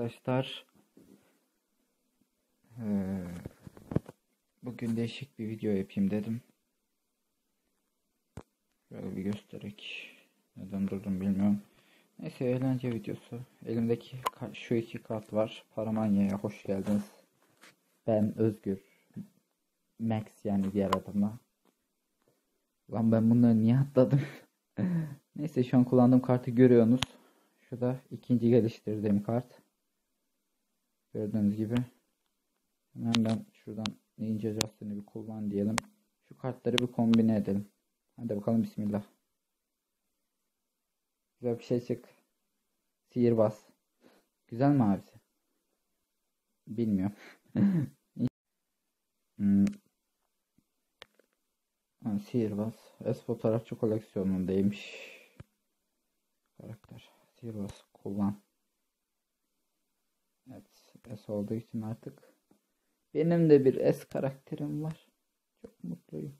arkadaşlar. Ee, bugün değişik bir video yapayım dedim. Şöyle bir göstererek. Neden durdum bilmiyorum. Neyse eğlence videosu. Elimdeki şu iki kart var. Paramanya'ya hoş geldiniz. Ben Özgür. Max yani diğer adımla. Lan ben bunları niye atladım? Neyse şu an kullandığım kartı görüyorsunuz. Şu da ikinci geliştirdiğim kart. Gördüğünüz gibi. Hemen şuradan Ninja Justin'i bir kullan diyelim. Şu kartları bir kombine edelim. Hadi bakalım bismillah. Güzel bir şey çık. Sihirbaz. Güzel mi abisi? Bilmiyorum. hmm. Sihirbaz. Es fotoğrafçı koleksiyonundaymış. Karakter. Sihirbaz kullan. S olduğu için artık benim de bir S karakterim var. Çok mutluyum.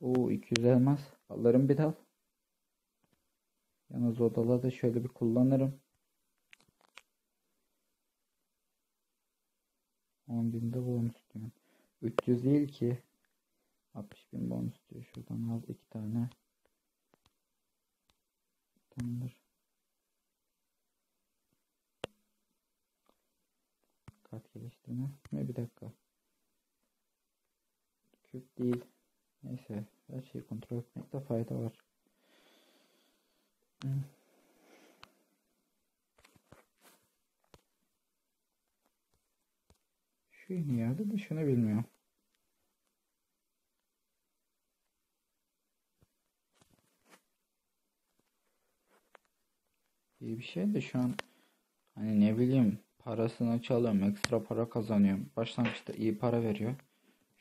Oo 200 elmas. Alırım bir dal. Yalnız odala da şöyle bir kullanırım. 10 binde bonus diyorum. 300 değil ki. 60 bin bonus diyor. Şuradan al iki tane. Tamamdır. Kart geliştirme. Ne bir dakika. Küp değil. Neyse. Her şeyi kontrol etmekte fayda var. Hmm. Şu yerde de şunu bilmiyorum. İyi bir şey de şu an hani ne bileyim parasını çalıyorum ekstra para kazanıyorum. Başlangıçta iyi para veriyor.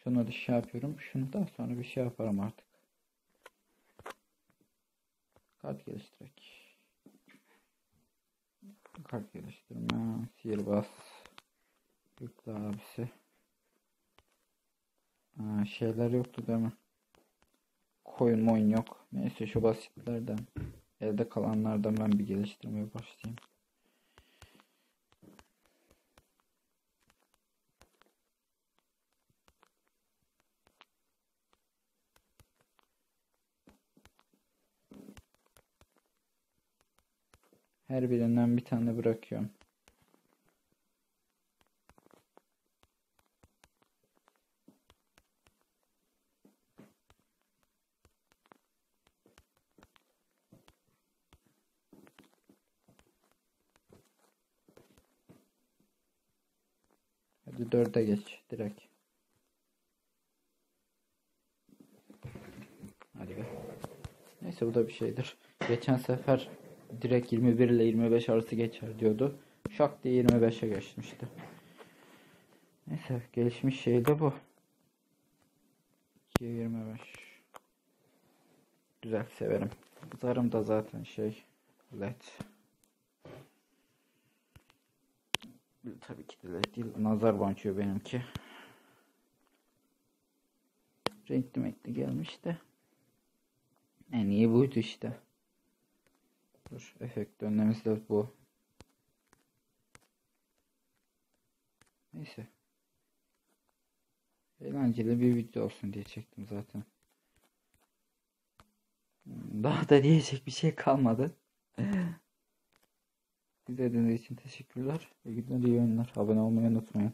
Şunu da şey yapıyorum. Şunu da sonra bir şey yaparım artık. Kart geliştirek. Kart geliştirme sihirbaz yükle abisi. Ha, şeyler yoktu değil mi? Koyun moyun yok. Neyse şu basitlerden. Elde kalanlardan ben bir geliştirmeye başlayayım. Her birinden bir tane bırakıyorum. Hadi dörde geç direkt. Hadi be. Neyse bu da bir şeydir. Geçen sefer direkt 21 ile 25 arası geçer diyordu. Şak diye 25'e geçmişti. Neyse gelişmiş şey de bu. 2'ye 25. Güzel severim. Zarım da zaten şey led. Tabii ki de led değil. Nazar boncuğu benimki. Renkli renkli gelmiş de. En iyi buydu işte. Dur efekt önlemesi de bu. Neyse. Eğlenceli bir video olsun diye çektim zaten. Daha da diyecek bir şey kalmadı. İzlediğiniz için teşekkürler. İyi günler, iyi oyunlar. Abone olmayı unutmayın.